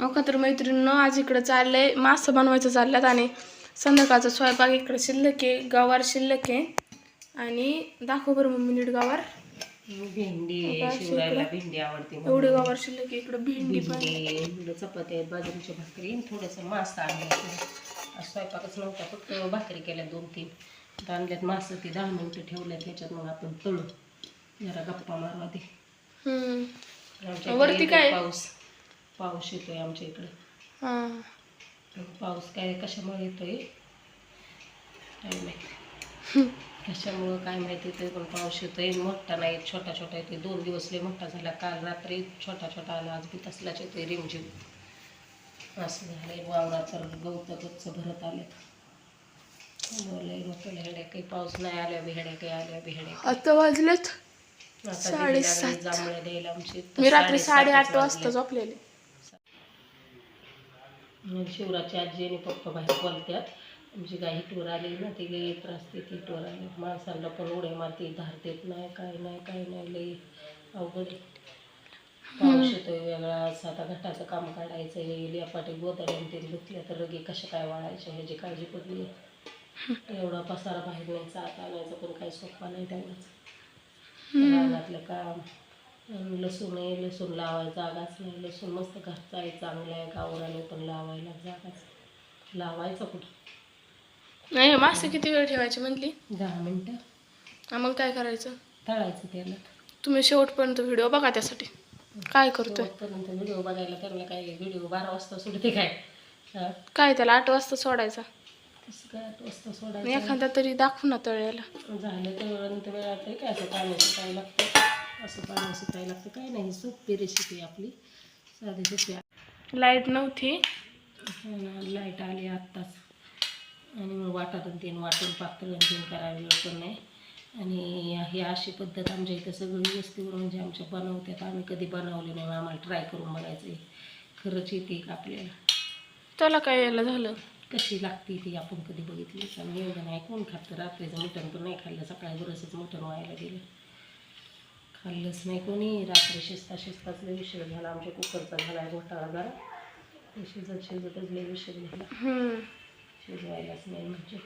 हो तर मैत्रिणीनं आज इकडं चाललंय. मासं बनवायचं चालल्यात आणि संध्याकाळचा स्वयंपाक इकडं शिल्लक आहे गवार शिल्लक आहे. आणि दाखव बरं मम्मी नीट गवार. भेंडी शिवरायला भेंडी आवडते. एवढी गवार शिल्लक इकडं भेंडी पण. इकडं चपाती आहेत बाजरीच्या भाकरी थोडंसं मासा आणलं स्वयंपाकच नव्हता फक्त भाकरी केल्या दोन तीन. आणल्यात मासं ती दहा मिनिटं ठेवल्यात त्याच्यात मग आपण तळू. जरा गप्पा मारवा. आमच्या वरती काय? पाऊस. पाऊस येतोय आमच्या इकडे. हां. पाऊस काय कशामुळे येतोय? काय माहिती. कशामुळं काय माहिती ते पण पाऊस येतोय. मोठा नाही छोटा छोटा येतोय. दोन दिवस लय मोठा झाला. काल रात्री छोटा छोटा आला आज बी तसलाच येतोय रिमझिम. असं झालंय. वावरात तर गवत गच्च भरत आलेत. लय डोक्याला हेड्या काही पाऊस नाही आल्या बिहेड्या काही आल्या बिहेड्या आता वाजलेत आता साडेसात. दिदी लागली जांभळं द्यायला आमची. मी रात्री साडेआठ वाजता. झोपलेले. शिवराची आजी आणि पप्पा बाहेर बोलतात आमची गाय हिटवर आली ना ती लई त्रास देते हिटवर आली. माणसांना पण उड्या मारते धार देत नाही काय नाही काय नाही लई अवघड आहे. पाऊस येतोय वेगळाच आता घटाचं काम काढायचं आहे लियापाटी गोदड्या आणि ते धुतल्या तर रगे कशा काय वाळायच्या ह्याची काळजी पडली एवढा पसारा बाहेर न्यायचा आत आणायचा पण काही सोपा नाही तेवढाच रानातलं काम. लसूण आहे लसूण लावायला जागाच नाही. लसूण मस्त घरचा आहे चांगला आहे गावराने पण लावायला जागाच लावायचं कुठं? नाही मासे किती वेळ ठेवायची म्हटली? दहा मिनटं. हा, मग काय करायचं? तळायचं त्याला. तुम्ही शेवटपर्यंत व्हिडिओ बघा त्यासाठी. काय करतोय? शेवटपर्यंत व्हिडिओ बघायला त्यांना काय व्हिडिओ बारा वाजता सुटते काय? हा, काय त्याला आठ वाजता सोडायचा? काय आठ वाजता सोडायचं? एखादा तरी दाखवू ना तळ्याला. झालं तर वेळात आहे काय असं पाणी सुटायला लागतं? असं पाणी सुटायला लागतं काय नाही सोपी रेसिपी आपली. साधी सोपी लाइट नव्हती. लाइट आली आत्ताच. आणि मग वाटातून तीन वाटून पातळ तीन वेळ पण नाही. आणि ही अशी पद्धत आमच्या इथं सगळी वस्तीवर म्हणजे आमच्या बनवतात आम्ही कधी बनवले नाही आम्हाला ट्राय करून बघायचं आहे खरंच येते का आपल्याला. त्याला काय यायला झालं? कशी लागते ती आपण कधी बघितली पण एवढं नाही कोण खातं रात्रीचं मटण पण नाही खाल्लं. सकाळी बरंचच मटण व्हायला गेलं. खाल्लंच नाही कोणी. रात्री शिस्ता शिस्ताच लय विषय झाला. आमच्या कुकरचा झाला घोटाळा जरा. ते शिजत शिजतच लय विषय झाला. शिजवायलाच नाही म्हणजे.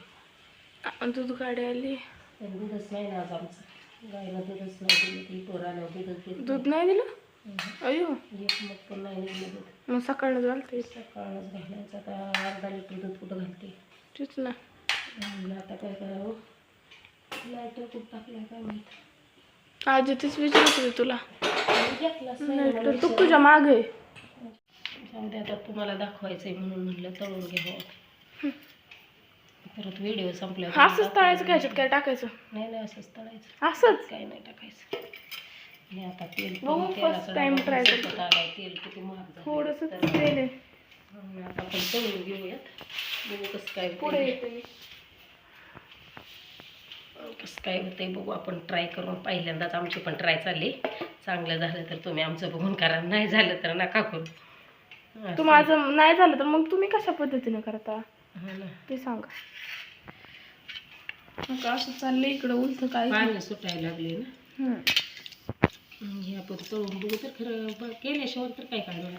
दूध गाडी आली पण दूधच नाही ना आज आमचं. गायला दूधच नाही दिलं ती पोर आल्यावर दूधच देत दूध नाही दिलं? अयो. एक मग पण नाही निघलं दूध. मग सकाळनं घालते. सकाळच घालायचं. आता अर्धा लिटर दूध कुठं घालते? तेच ना. आता काय करावं? लाईटर कुठं टाकलाय काय माहीत? आजी तेच विचारत तुला तर तू. तुझ्या मागे जाऊ दे आता तुम्हाला दाखवायचंय म्हणून म्हणलं तळून घ्यावं परत व्हिडिओ संपल्या असंच तळायचं काय काय टाकायचं नाही नाही असंच तळायचं असंच काही नाही टाकायचं आणि आता तेल करते. तेल किती महाग झालंय. थोडस तर तेल आहे. म्हणून आता आपण तळून घेऊयात बघू कसं काय पुढे. येते मी. कसं काय होतंय बघू आपण ट्राय करून पहिल्यांदाच आमची पण ट्राय चालली. चांगलं झालं तर तुम्ही आमचं बघून करा. नाही झालं तर नका करू. माझं नाही झालं तर मग तुम्ही कशा पद्धतीने करता? हो. ते सांगा. असं चाललंय इकडं उलट काय? पाणी सुटायला लागले ना. हे आपण तळून बघू तर खरं केल्याशिवाय तर काय पण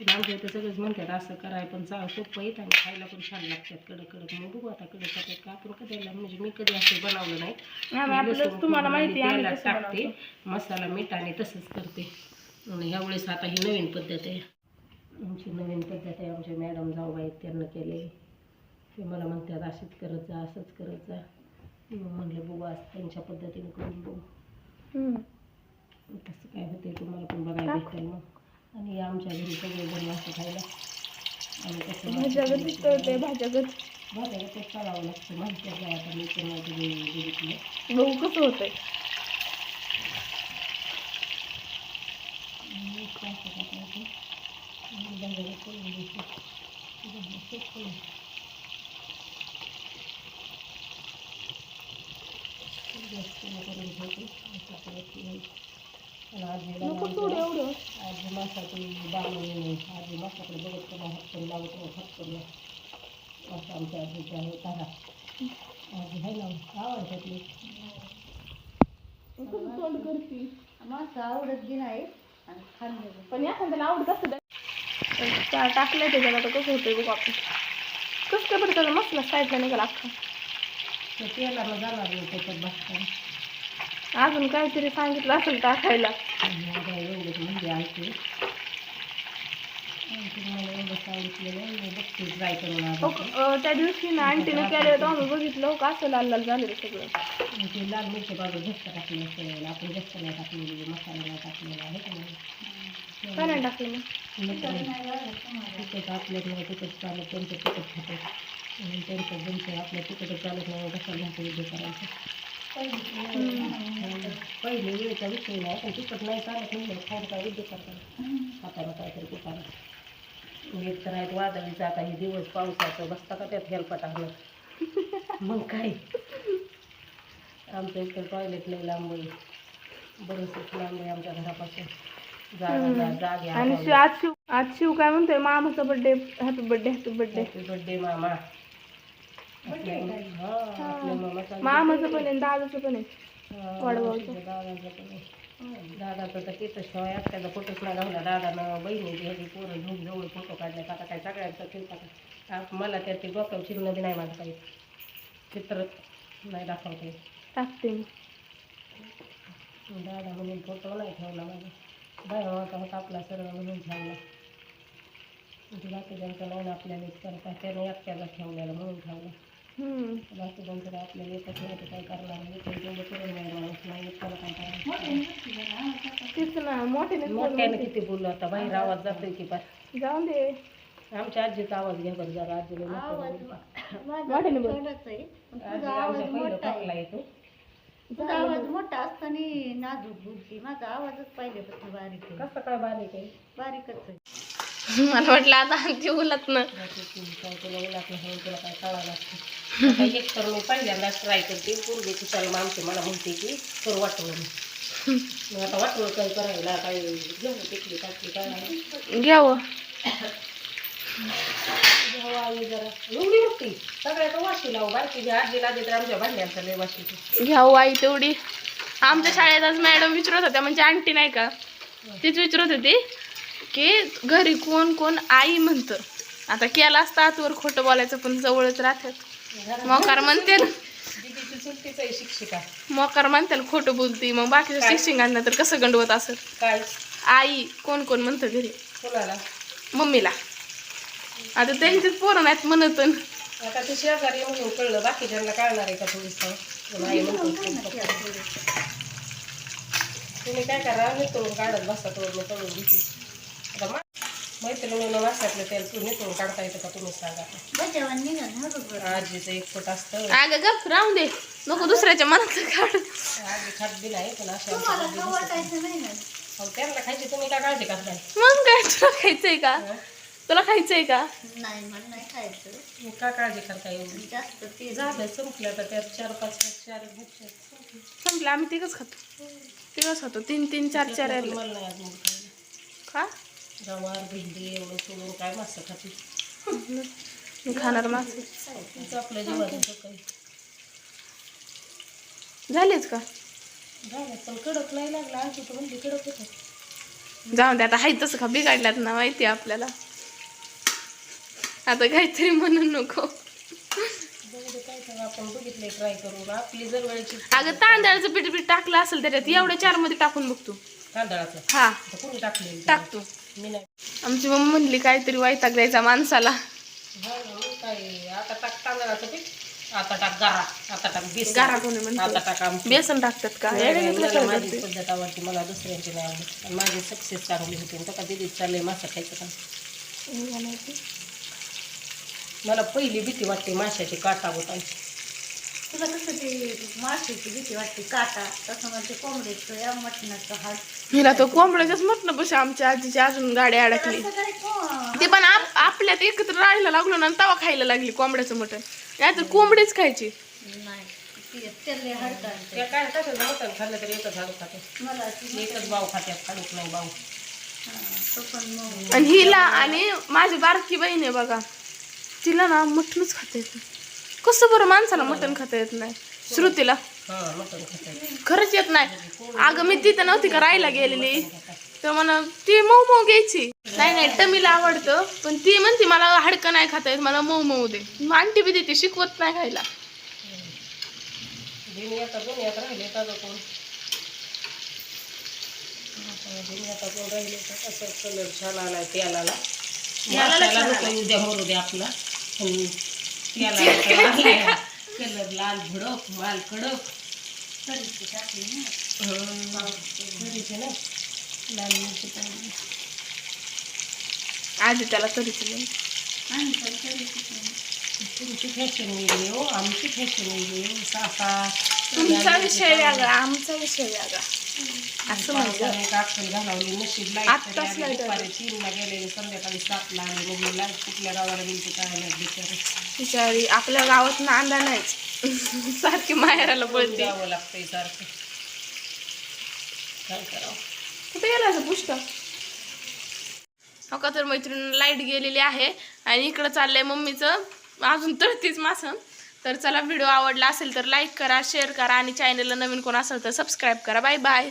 आमच्या इथं सगळेच म्हणतात असं कराय पण चांगलं सोपं येत आणि खायला पण छान लागतात कडक कडक. मग बघू आता कडक कडक का आपण कधी म्हणजे मी कधी असं बनवलं नाही. लसूण तुम्हाला माहिती आहे टाकते. मसाला मीठ आणि तसंच करते. आणि ह्यावेळेस आता ही नवीन पद्धत आहे. आमची नवीन पद्धत आहे आमचे मॅडम जाऊ आहेत त्यांना केले. ते मला म्हणतात असंच करत जा असंच करत जा. मग म्हणलं बघू आज त्यांच्या पद्धतीने करून बघू. कसं काय होते तुम्हाला पण बघायला भेटेल मग. आणि आमच्या घरी सगळे जण असं खायला. आणि कसं भाज्यागत दिसतंय भाज्यागत बरं ते चालावं लागतं. माहिती आहे आता मी पण माझं बघितलं. बघू कसं होतंय? आणि नको. सोड एवढं. आजी मासाची बांगडी आजी मासाकडे बघत पण हात पण लावत नाही असं आमच्या आजीच्या आहे तारा आजी आहे ना आवडतात मी कसं तोंड करते. मासं आवडत बी नाही आणि खाल्लं पण एखाद्याला आवडत असतं त्या टाकलंय त्याच्याला तर कसं होतंय बघू आपण. कसं काय बरं त्याचा मसला साईडला निघाला अख्खा. ते तेलानं जाणार नाही त्याच्यात बसताना अजून काहीतरी सांगितलं असेल टाकायला. एवढंच म्हणजे मला सांगितलं बघते त्या दिवशी ना आंटीनं केलं होतं आम्ही बघितलं हो का असं लाल लाल झालेलं सगळं. ते लाल मिरची बाजू जास्त टाकली असेल आपण जास्त नाही टाकलेली मसाला नाही टाकलेला आहे का नाही काय मग. तिकट तिकट चालत त्यांचं तिकट खातं आणि त्यांचं जमतं आपल्या तिकट चालत नाही कसं घालतं करायचं. पहिले वेळेचा विषय नाही पण तिकट नाही चालत नाही फोन काय उद्योग करतात हाताला काहीतरी कुठाला एक तर आहेत वादळीचं आता हे दिवस पावसाचं बसता का त्यात हेल्प आणत मग काय आमचं एक तर टॉयलेट नाही लांब आहे बरंच लांब आहे आमच्या घरापासून जागा जागे आणि शिव- आज शिव आज शिव काय म्हणतोय? मामाचा birthday happy birthday happy birthday happy birthday मामा. मामाचा पण आहे दादाचं पण आहे. वडगावचं. दादाचं तर तिथं शिवाय आत्याचा फोटोच घालला दादानं बहिणी ह्याची पोरं झोप जवळ फोटो काढले आता काय सगळ्यांचं केलं मला त्या ते डोक्यावर चिन्ह बी नाही माझं काही चित्र नाही दाखवते टाकते मी. दादा म्हणून फोटो नाही ठेवला माझा. बाय होता होता आपला सर्व म्हणून ठेवला. म्हणजे बाकीच्यांचं नाही आपल्याला करता. त्याने एकट्याला ठेवलेला म्हणून ठेवला. आपल्याला येतच नाही तर काय करणार नाही ते तेवढं करून नाही माणूस नाही एकट्याला काय करायचं तेच ना मोठ्याने मोठ्याने किती बोललो आता बाहेर आवाज जातोय की पार जाऊन दे. आमच्या आजीचा आवाज घ्या बरं जरा आजीला मोठं मोठ्याने येतो. तुझा आवाज मोठा असताना नाजूक बोलते माझा आवाजच पहिल्यापासून बारीक कसं काय बारीक आहे? बारीकच आहे. मला वाटलं आता आणखी उलत ना तुला काय लागतं एक तर मी पहिल्यांदाच ट्राय करते पूर्वी कुशाला माणसे मला म्हणते की कर वाटवून मग आता वाटवं काय करायला काय घेऊ टाकली काय घ्यावं. आई जरा लावू बारकी आमच्या भांड्यांचा घ्यावं आई तेवढी. आमच्या शाळेत आज मॅडम विचारत होत्या म्हणजे आंटी नाही का? तीच विचारत होती. की घरी कोण कोण आई म्हणतं. आता केला असता आतवर खोटं बोलायचं पण जवळच राहतात. मोकार म्हणते ना. शिक्षिका. मोकार म्हणते ना खोटं बोलती. मग बाकीच्या शिक्षकांना तर कसं गंडवत असत काय? आई कोण कोण म्हणतं घरी? मम्मीला. आता त्यांचीच पोरं नाहीत म्हणत आता ते शेजारी म्हणून कळलं बाकीच्यांना कळणार आहे का तुम्ही काय करा नितळून काढत बसा तोड मी तळून घेते आता मा मैत्रिणीनं वासातलं तेल तू नितळून काढता येतं का तुम्ही सांगा. आजीचं एक फूट असतं. अगं गप राहून दे. नको दुसऱ्याच्या मनात काढ. आजी खात बी नाही पण अशा का नाही. नाही अहो, त्यांना खायची तुम्ही काय काळजी करताय? मग काय तुला खायचंय का? तुला खायचंय का? नाही मला नाही खायचं. का काळजी करताय एवढी? जास्त ते झालं संपलं तर त्यात चार पाच चार संपलं. आम्ही तिघच खातो. तिघच खातो. तीन तीन चार चार नाही अजून. खा गवार भेंडी एवढं सोडून काय मस्त खाते? खाणार मास. तिचं आपलं जेवण काही. झालेच का? झालं पण कडक नाही लागला. आणखी तर म्हणजे कडक होतं. जाऊन दे आता हाय तसं का बिघडल्यात ना माहिती आपल्याला. आता काहीतरी म्हणून नको. जाऊ अगं तांदळाचं पीठ पीठ टाकलं असेल त्याच्यात एवढ्या चारमध्ये टाकून बघतो तांदळाचं? हा. टाकतो मी नाही. आमची मम्मी म्हणली काहीतरी वैताग द्यायचा माणसाला. आता टाक तांदळाचं पीठ आता टाक गारा आता टाक बेसन. गारा कोणी म्हणतो? आता टाक आमटी बेसन टाकतात का? मला का माझी ते? पद्धत आवडते मला दुसऱ्यांची नाही आवडत. आणि माझी सक्सेस चांगली होती आणि का दिदी चाललंय मासा खायचं का? मला पहिली भीती वाटते माशाची काटा होतायची तुला कसं ते माशाची भीती वाटते? काटा तसं म्हणजे कोंबडीचं या मटणाचं हात हिला तो कोंबड्याच्याच म्हटलं बस आमच्या आजीची अजून गाडी अडकली. सगळे को- ते पण आप आपल्यात एकत्र राहायला लागलो ना तवा खायला लागली कोंबड्याचं मटण. नाही तर कोंबडीच खायची. नाही ते तेल हडतात त्या काय कशाचं मटण खाल्लं तरी एकच हाडू खाते. मला ती एकच बाव खात्यात खाडूक नाही बाव हा, तो पण मग आणि हिला आणि माझी बारकी बहीण आहे बघा. तिला ना मटणच खाता कसं बरं माणसाला मटण खाता येत नाही? श्रुतीला? हा खरंच येत नाही. अगं मी तिथं नव्हती का राहायला गेलेली? तर म्हणा ती मऊ मऊ घ्यायची. नाही नाही टमीला आवडतं पण ती म्हणते मला हाडकं नाही खाता येत मला मऊ मऊ दे. आंटी बी देते शिकवत नाही खायला. उद्या मरू दे आपला. कलर लाल भडक माल कडक. कढीची टाकली ना. ना. लाल मिरची पाहिजे आधी त्याला तरीच नाही. आणि तुमची फॅशन वेगळी हो आमची फॅशन वेगळी हो सासा. तुमचा विषय वेगळा आमचा विषय वेगळा. असं एक अक्कल घालवली नशीब लाइट तरी गेलेली संध्याकाळी लाइट कुठल्या गावाला गेली काय नाही बिचारे. बिचारी आपल्या गावात नांदा नाहीच. सारखी माहेराला पळते. द्यावं लागतंय सारखं. काय करावं? कुठे गेला असं पुष्कळ? हो का तर मैत्रीण लाइट गेलेली आहे आणि इकडं चाललंय मम्मीचं. अजून तळतीच मासं. तर चला व्हिडिओ आवडला असेल तर लाईक करा शेअर करा आणि चॅनलला नवीन कोण असेल तर सबस्क्राईब करा. Bye bye